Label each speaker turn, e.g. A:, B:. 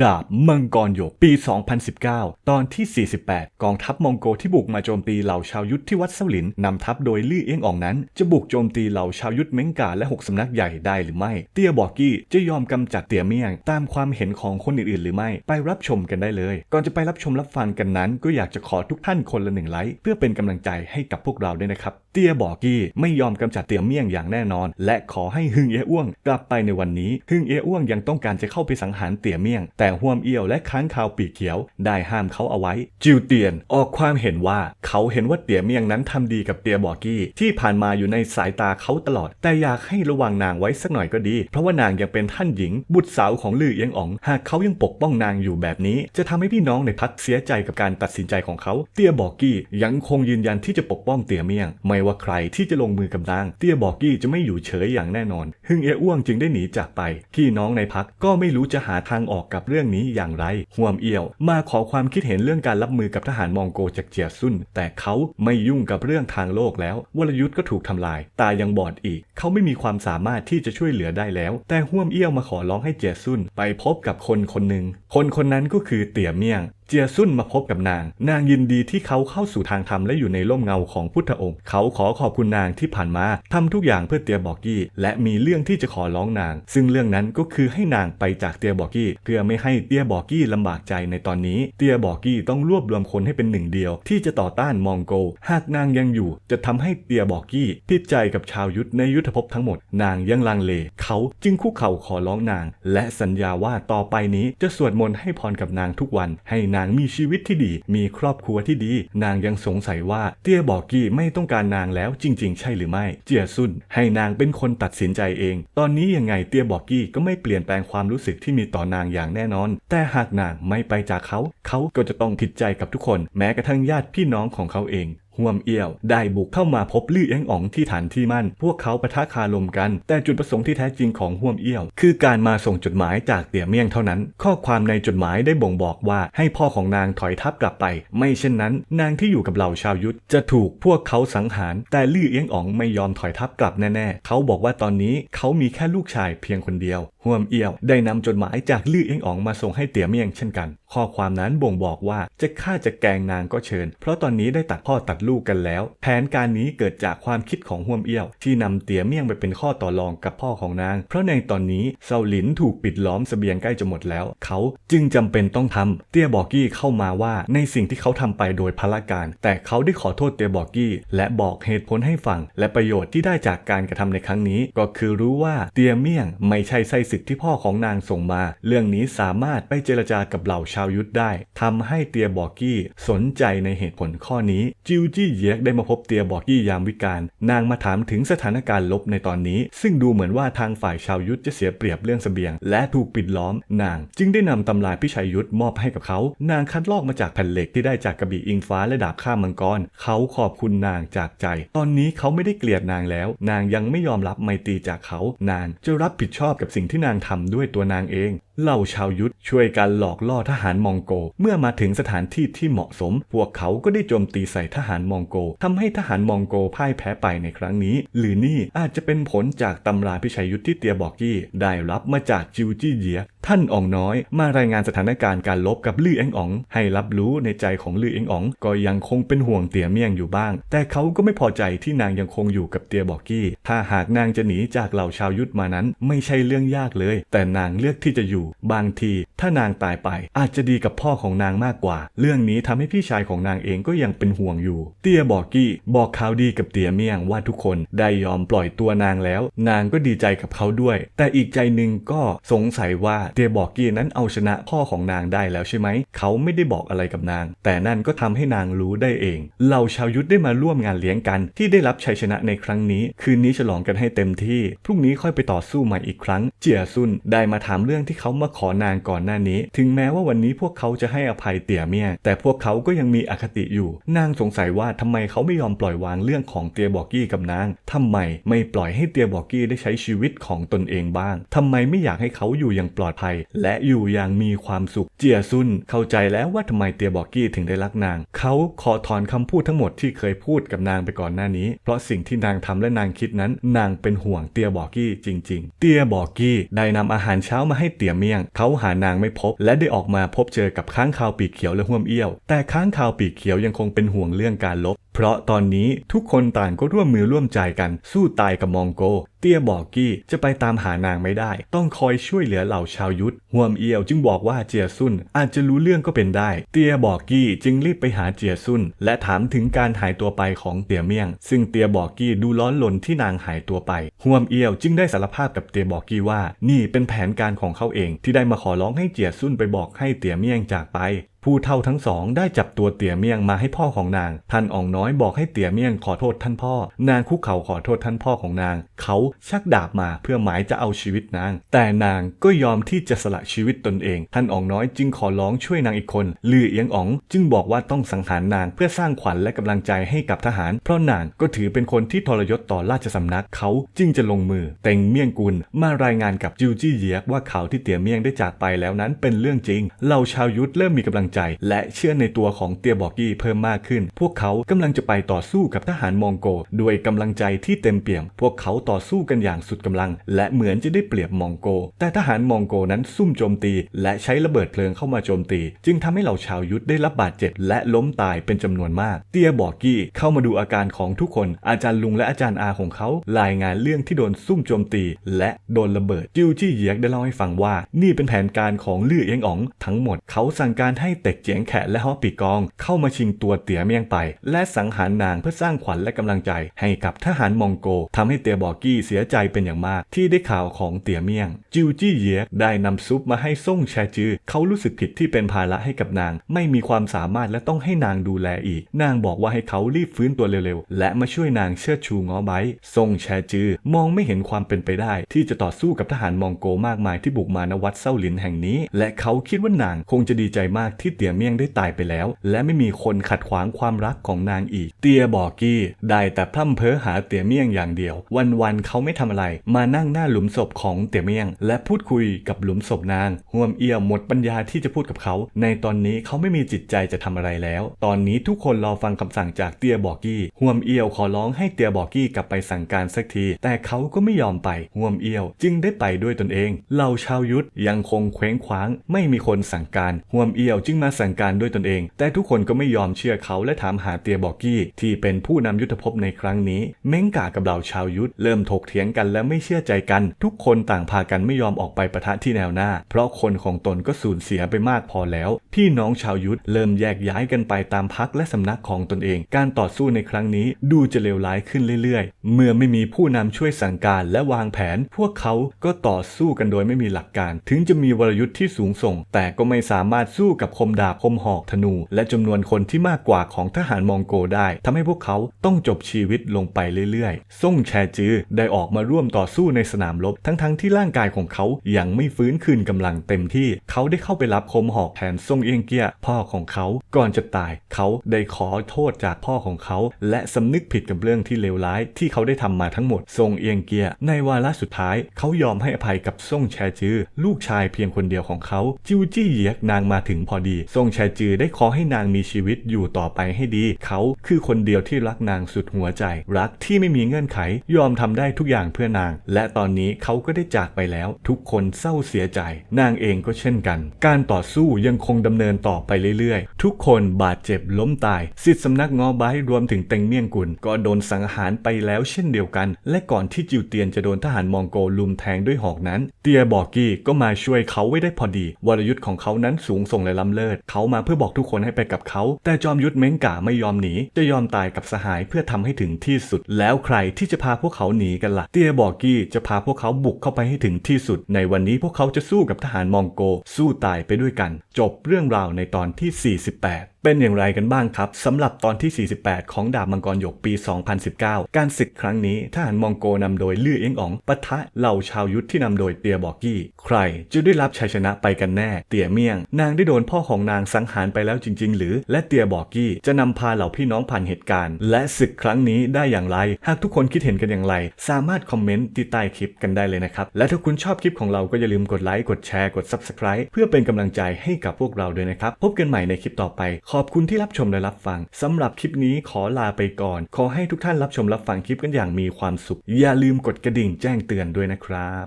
A: ดาบมังกรหยก ปี 2019 ตอนที่ 48 กองทัพมองโกที่บุกมาโจมตีเหล่าชาวยุทธที่วัดเซาหลินนำทัพโดยลี่เอียงอ่องนั้น จะบุกโจมตีเหล่าชาวยุทธเม้งกาและ 6 สำนักใหญ่ได้หรือไม่ เตียบอกกี้จะยอมกำจัดเตียเมี่ยง ตามความเห็นของคนอื่นๆ หรือไม่ ไปรับชมกันได้เลย ก่อนจะไปรับชมรับฟังกันนั้น ก็อยากจะขอทุกท่านคนละหนึ่งไลค์เพื่อเป็นกำลังใจให้กับพวกเราด้วยนะครับ เตี้ยบอกกี้ไม่ยอมกำจัดเตี่ยเมี่ยงอย่างแน่นอน และขอให้ฮึงเอะอ้วงกลับไปในวันนี้ ฮึงเอะอ้วงยังต้องการจะเข้าไปสังหารเตี่ยเมี่ยง แต่ห่วมเอี้ยวและค้างคาวปีกเขียว ได้ห้ามเขาเอาไว้ จิวเตียนออกความเห็นว่าเขาเห็นว่าเตี่ยเมี่ยงนั้นทำดีกับเตียบอกกี้ ที่ผ่านมาอยู่ในสายตาเขาตลอด แต่อยากให้ระวังนางไว้สักหน่อยก็ดี เพราะว่านางยังเป็นท่านหญิง บุตรสาวของลือเอียงอ๋อง หากเขายังปกป้องนางอยู่แบบนี้ จะทำให้พี่น้องในพักเสียใจกับการตัดสินใจของเขา เตี้ยบอกกี้ยังคงยืนยันที่จะปกป้องเตี่ยเมี่ยงไม่ว่าใครที่จะลงมือกับนาง เตี้ยบอกกี้จะไม่อยู่เฉยอย่างแน่นอน ฮึงเออ้วงจึงได้หนีจากไป พี่น้องในพักก็ไม่รู้จะหาทางออกกับเรื่องนี้อย่างไรห่วมเอี่ยว มาขอความคิดเห็นเรื่องการรับมือกับทหารมองโกจากเจียซุนแต่เขาไม่ยุ่งกับเรื่องทางโลกแล้ว วรยุทธ์ก็ถูกทำลาย ตายังบอดอีก เขาไม่มีความสามารถที่จะช่วยเหลือได้แล้ว แต่ห่วมเอี้ยวมาขอร้องให้เจียซุนไปพบกับคนคนหนึ่งคนคนนั้นก็คือเตี่ยเมี่ยง จียซุ่นมาพบกับนาง นางยินดีที่เขาเข้าสู่ทางธรรมและอยู่ในร่มเงาของพุทธองค์ เขาขอขอบคุณนางที่ผ่านมาทำทุกอย่างเพื่อเตียบอกกี้ และมีเรื่องที่จะขอร้องนาง ซึ่งเรื่องนั้นก็คือให้นางไปจากเตียบอกกี้ เพื่อไม่ให้เตียบอกกี้ลำบากใจในตอนนี้ เตียบอกกี้ต้องรวบรวมคนให้เป็นหนึ่งเดียว ที่จะต่อต้านมองโก หากนางยังอยู่ จะทำให้เตียบอกกี้ผิดใจกับชาวยุทธในยุทธภพทั้งหมด นางยังลังเล เขาจึงคุกเข่าขอร้องนาง และสัญญาว่าต่อไปนี้จะสวดมนต์ให้พรกับนางทุกวันให้นางมีชีวิตที่ดี มีครอบครัวที่ดี นางยังสงสัยว่าเตี้ยบอกกี้ไม่ต้องการนางแล้วจริง ๆ ใช่หรือไม่ เจียซุนให้นางเป็นคนตัดสินใจเอง ตอนนี้ยังไงเตี้ยบอกกี้ก็ไม่เปลี่ยนแปลงความรู้สึกที่มีต่อนางอย่างแน่นอน แต่หากนางไม่ไปจากเขา เขาก็จะต้องผิดใจกับทุกคน แม้กระทั่งญาติพี่น้องของเขาเอง ห่วมเอี้ยว ได้บุกเข้ามาพบลี่เอ็งอ๋องที่ฐานที่มั่น พวกเขาปะทะคารมกัน แต่จุดประสงค์ที่แท้จริงของห่วมเอี้ยว คือการมาส่งจดหมายจากเตี่ยเมี่ยงเท่านั้น ข้อความในจดหมายได้บ่งบอกว่าให้พ่อของนางถอยทัพกลับไป ไม่เช่นนั้น นางที่อยู่กับเหล่าชาวยุทธจะถูกพวกเขาสังหาร แต่ลี่เอียงอ๋องไม่ยอมถอยทัพกลับแน่ๆ เขาบอกว่าตอนนี้เขามีแค่ลูกชายเพียงคนเดียวห่วมเอี้ยว ได้นำจดหมายจากลี่เอียงอ๋องมาส่งให้เตี่ยเมี่ยงเช่นกัน ข้อความนั้นบ่งบอกว่าจะฆ่าจะแกงนางก็เชิญ เพราะตอนนี้ได้ตัดพ่อตัดลูกกันแล้ว แผนการนี้เกิดจากความคิดของห่วมเอี้ยว ที่นำเตี่ยเมี่ยงไปเป็นข้อต่อรองกับพ่อของนาง เพราะในตอนนี้เซาหลินถูกปิดล้อมสเสบียงใกล้จะหมดแล้ว เขาจึงจำเป็นต้องทำเตี้ยบอกกี้เข้ามาว่าในสิ่งที่เขาทำไปโดยพละการ แต่เขาได้ขอโทษเตียบอกกี้ และบอกเหตุผลให้ฟัง และประโยชน์ที่ได้จากการกระทำในครั้งนี้ ก็คือรู้ว่าเตียเมี่ยงไม่ใช่ไส้ศึกที่พ่อของนางส่งมา เรื่องนี้สามารถไปเจรจากับเหล่าชาวยุทธได้ทำให้เตียบอกกี้สนใจในเหตุผลข้อนี้จิวจี้เยกได้มาพบเตียบอกกี้ยามวิกาลนางมาถามถึงสถานการณ์ลบในตอนนี้ ซึ่งดูเหมือนว่าทางฝ่ายชาวยุทธจะเสียเปรียบเรื่องเสบียง และถูกปิดล้อม นางจึงได้นำตำราพิชัยยุทธมอบให้กับเขา นางคัดลอกมาจากแผ่นเหล็กที่ได้จากกระบี่อิงฟ้าและดาบข้ามมังกรเขาขอบคุณนางจากใจ ตอนนี้เขาไม่ได้เกลียดนางแล้ว นางยังไม่ยอมรับไมตรีจากเขา นางจะรับผิดชอบกับสิ่งที่นางทำด้วยตัวนางเองเหล่าชาวยุทธช่วยกันหลอกล่อทหารมองโก เมื่อมาถึงสถานที่ที่เหมาะสม พวกเขาก็ได้โจมตีใส่ทหารมองโกทำให้ทหารมองโกพ่ายแพ้ไปในครั้งนี้ หรือนี่อาจจะเป็นผลจากตำราพิชัยยุทธที่เตียบอกกี้ ได้รับมาจากจิวจี้เยีย ท่านอ่องน้อย มารายงานสถานการณ์การลบกับลี่เอ็งอ๋อง ให้รับรู้ในใจของลี่เอ็งอ๋องก็ยังคงเป็นห่วงเตียเมี่ยงอยู่บ้าง แต่เขาก็ไม่พอใจที่นางยังคงอยู่กับเตียบอกกี้ ถ้าหากนางจะหนีจากเหล่าชาวยุทธมานั้น ไม่ใช่เรื่องยากเลย แต่นางเลือกที่จะอยู่ บางที ถ้านางตายไป อาจจะดีกับพ่อของนางมากกว่า เรื่องนี้ทำให้พี่ชายของนางเองก็ยังเป็นห่วงอยู่ เตียบอกกี้ บอกข่าวดีกับเตียเมี่ยงว่าทุกคนได้ยอมปล่อยตัวนางแล้ว นางก็ดีใจกับเขาด้วย แต่อีกใจหนึ่งก็สงสัยว่าเตียบอกกี้นั้นเอาชนะพ่อของนางได้แล้วใช่ไหม เขาไม่ได้บอกอะไรกับนาง แต่นั่นก็ทำให้นางรู้ได้เองเหล่าชาวยุทธได้มาร่วมงานเลี้ยงกัน ที่ได้รับชัยชนะในครั้งนี้ คืนนี้ฉลองกันให้เต็มที่ พรุ่งนี้ค่อยไปต่อสู้ใหม่อีกครั้ง เจียซุนได้มาถามเรื่องที่เขามาขอนางก่อนหน้านี้ ถึงแม้ว่าวันนี้พวกเขาจะให้อภัยเตี่ยเมียแต่พวกเขาก็ยังมีอคติอยู่ นางสงสัยว่าทำไมเขาไม่ยอมปล่อยวางเรื่องของเตียบอกกี้กับนางทำไมไม่ปล่อยให้เตียบอกกี้ได้ใช้ชีวิตของตนเองบ้างทำไมไม่อยากให้เขาอยู่อย่างปลอดภัยภัย และอยู่อย่างมีความสุข เจียซุนเข้าใจแล้วว่าทำไมเตียบอกกี้ถึงได้รักนาง เขาขอถอนคำพูดทั้งหมดที่เคยพูดกับนางไปก่อนหน้านี้ เพราะสิ่งที่นางทำและนางคิดนั้น นางเป็นห่วงเตียบอกกี้จริง ๆ เตียบอกกี้ได้นำอาหารเช้ามาให้เตียเมี่ยง เขาหานางไม่พบ และได้ออกมาพบเจอกับค้างคาวปีกเขียวและห่วมเอี้ยว แต่ค้างคาวปีกเขียวยังคงเป็นห่วงเรื่องการลบ เพราะตอนนี้ทุกคนต่างก็ร่วมมือร่วมใจกันสู้ตายกับมองโก เตี้ยบอกกี้จะไปตามหานางไม่ได้ ต้องคอยช่วยเหลือเหล่าชาวยุทธห่วมเอียวจึงบอกว่าเจียซุนอาจจะรู้เรื่องก็เป็นได้ เตียบอกกี้จึงรีบไปหาเจียซุนและถามถึงการหายตัวไปของเตียเมี่ยง ซึ่งเตียบอกกี้ดูร้อนลนที่นางหายตัวไปห่วมเอียวจึงได้สารภาพกับเตียบอกกี้ว่า นี่เป็นแผนการของเขาเอง ที่ได้มาขอร้องให้เจียซุนไปบอกให้เตียเมี่ยงจากไป ผู้เฒ่าทั้งสองได้จับตัวเตี่ยเมี่ยงมาให้พ่อของนาง ท่านอ่องน้อยบอกให้เตี่ยเมี่ยงขอโทษท่านพ่อ นางคุกเข่าขอโทษท่านพ่อของนาง เขาชักดาบมาเพื่อหมายจะเอาชีวิตนาง แต่นางก็ยอมที่จะสละชีวิตตนเอง ท่านอ่องน้อยจึงขอร้องช่วยนางอีกคน ลือเอียงอ๋องจึงบอกว่าต้องสังหารนางเพื่อสร้างขวัญและกำลังใจให้กับทหาร เพราะนางก็ถือเป็นคนที่ทรยศต่อราชสำนักเขาจึงจะลงมือเต็งเมี่ยงกุลมารายงานกับจิวจี้เยียกว่าข่าวที่เตี่ยเมี่ยงได้จากไปแล้วนั้นเป็นเรื่องจริงเหล่าชาวยุทธเริ่มมีกำลังใจ และเชื่อในตัวของเตียบอกกี้เพิ่มมากขึ้น พวกเขากำลังจะไปต่อสู้กับทหารมองโกด้วยกำลังใจที่เต็มเปี่ยม พวกเขาต่อสู้กันอย่างสุดกำลัง และเหมือนจะได้เปรียบมองโก แต่ทหารมองโกนั้นซุ่มโจมตี และใช้ระเบิดเพลิงเข้ามาโจมตี จึงทำให้เหล่าชาวยุทธได้รับบาดเจ็บ และล้มตายเป็นจำนวนมาก เตียบอกกี้เข้ามาดูอาการของทุกคน อาจารย์ลุงและอาจารย์อาของเขารายงานเรื่องที่โดนซุ่มโจมตี และโดนระเบิดจิวจี้เยียกได้เล่าให้ฟังว่า นี่เป็นแผนการของลื่อเอียงอ๋องทั้งหมดเขาสั่งการให้เต็กเจียงแขะและฮอปีกอง เข้ามาชิงตัวเตี๋ยเมียงไป และสังหารนางเพื่อสร้างขวัญและกำลังใจ ให้กับทหารมองโกทำให้เตียบอกกี้เสียใจเป็นอย่างมาก ที่ได้ข่าวของเตี๋ยเมียง จิวจี้เยียกได้นำซุปมาให้ส่งแชจือ เขารู้สึกผิดที่เป็นภาระให้กับนาง ไม่มีความสามารถและต้องให้นางดูแลอีก นางบอกว่าให้เขารีบฟื้นตัวเร็วๆ และมาช่วยนางเชิดชูง้อไบส่งแชจือ มองไม่เห็นความเป็นไปได้ ที่จะต่อสู้กับทหารมองโกมากมายที่บุกมาณวัดเซาหลินแห่งนี้ และเขาคิดว่านางคงจะดีใจมากที่เตียเมี่ยงได้ตายไปแล้ว และไม่มีคนขัดขวางความรักของนางอีก เตียบอกกี้ได้แต่พร่ำเพ้อหาเตียเมี่ยงอย่างเดียว วันๆเขาไม่ทำอะไร มานั่งหน้าหลุมศพของเตียเมี่ยง และพูดคุยกับหลุมศพนางห่วมเอี่ยมหมดปัญญาที่จะพูดกับเขา ในตอนนี้เขาไม่มีจิตใจจะทำอะไรแล้ว ตอนนี้ทุกคนรอฟังคำสั่งจากเตียบอกกี้ห่วมเอี่ยวขอร้องให้เตียบอกกี้กลับไปสั่งการสักที แต่เขาก็ไม่ยอมไปห่วมเอี่ยว จึงได้ไปด้วยตนเองเหล่าชาวยุทธยังคงเคว้งคว้าง ไม่มีคนสั่งการห่วมเอี่ยวจึงมาสั่งการด้วยตนเอง แต่ทุกคนก็ไม่ยอมเชื่อเขาและถามหาเตียบอกกี้ ที่เป็นผู้นำยุทธภพในครั้งนี้ เม้งกากับเหล่าชาวยุทธเริ่มถกเถียงกันและไม่เชื่อใจกัน ทุกคนต่างพากันไม่ยอมออกไปประทะที่แนวหน้า เพราะคนของตนก็สูญเสียไปมากพอแล้ว พี่น้องชาวยุทธเริ่มแยกย้ายกันไปตามพักและสำนักของตนเอง การต่อสู้ในครั้งนี้ดูจะเลวร้ายขึ้นเรื่อยๆ เมื่อไม่มีผู้นำช่วยสั่งการและวางแผน พวกเขาก็ต่อสู้กันโดยไม่มีหลักการ ถึงจะมีวรยุทธ์ที่สูงส่ง แต่ก็ไม่สามารถสู้กับคมดาบคมหอกธนู และจำนวนคนที่มากกว่าของทหารมองโกได้ทำให้พวกเขาต้องจบชีวิตลงไปเรื่อยๆ ซ่งแชจือได้ออกมาร่วมต่อสู้ในสนามรบทั้งๆ ที่ร่างกายของเขายังไม่ฟื้นคืนกำลังเต็มที่ เขาได้เข้าไปรับคมหอกแทนซ่งเอียงเกียพ่อของเขาก่อนจะตาย เขาได้ขอโทษจากพ่อของเขา และสำนึกผิดกับเรื่องที่เลวร้าย ที่เขาได้ทำมาทั้งหมดซ่งเอียงเกียในวาระสุดท้าย เขายอมให้อภัยกับซ่งแชจือลูกชายเพียงคนเดียวของเขาจิวจี้เหยียกนางมาถึงพอดีซ่งแชจือได้ขอให้นางมีชีวิตอยู่ต่อไปให้ดี เขาคือคนเดียวที่รักนางสุดหัวใจ รักที่ไม่มีเงื่อนไข ยอมทำได้ทุกอย่างเพื่อนาง และตอนนี้เขาก็ได้จากไปแล้ว ทุกคนเศร้าเสียใจ นางเองก็เช่นกัน การต่อสู้ยังคงดำเนินต่อไปเรื่อยๆ ทุกคนบาดเจ็บล้มตายสิทธิสำนักงอไบรวมถึงเต็งเมี่ยงกุลก็โดนสังหารไปแล้วเช่นเดียวกัน และก่อนที่จิวเตียนจะโดนทหารมองโกลุมแทงด้วยหอกนั้น เตียบอกกี้ก็มาช่วยเขาไว้ได้พอดี วรยุทธ์ของเขานั้นสูงส่งและล้ำเลิศเขามาเพื่อบอกทุกคนให้ไปกับเขา แต่จอมยุทธเม้งก่าไม่ยอมหนี จะยอมตายกับสหายเพื่อทำให้ถึงที่สุด แล้วใครที่จะพาพวกเขาหนีกันละ่ะ เตียบอกกี้จะพาพวกเขาบุกเข้าไปให้ถึงที่สุด ในวันนี้พวกเขาจะสู้กับทหารมองโก สู้ตายไปด้วยกัน จบเรื่องราวในตอนที่ 48 เป็นอย่างไรกันบ้างครับสำหรับตอนที่ 48 ของดาบมังกรหยกปี 2019 การศึกครั้งนี้ทหารมองโกนำโดยลื่อเอ็งอ๋องปะทะเหล่าชาวยุทธที่นำโดยเตียบอกกี้ ใครจะได้รับชัยชนะไปกันแน่ เตียเมี่ยง นางได้โดนพ่อของนางสังหารไปแล้วจริง ๆ หรือ และเตียบอกกี้จะนำพาเหล่าพี่น้องผ่านเหตุการณ์ และศึกครั้งนี้ได้อย่างไร หากทุกคนคิดเห็นกันอย่างไร สามารถคอมเมนต์ที่ใต้คลิปกันได้เลยนะครับและถ้าคุณชอบคลิปของเราก็อย่าลืมกดไลค์กดแชร์กด Subscribe เพื่อเป็นกำลังใจให้กับพวกเราด้วยนะครับพบกันใหม่ในคลิปต่อไปขอบคุณที่รับชมและรับฟังสำหรับคลิปนี้ขอลาไปก่อน ขอให้ทุกท่านรับชมรับฟังคลิปกันอย่างมีความสุข อย่าลืมกดกระดิ่งแจ้งเตือนด้วยนะครับ